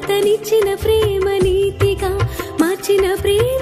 అతనిచ్చిన ప్రేమ నీతిగా మార్చిన ప్రేమ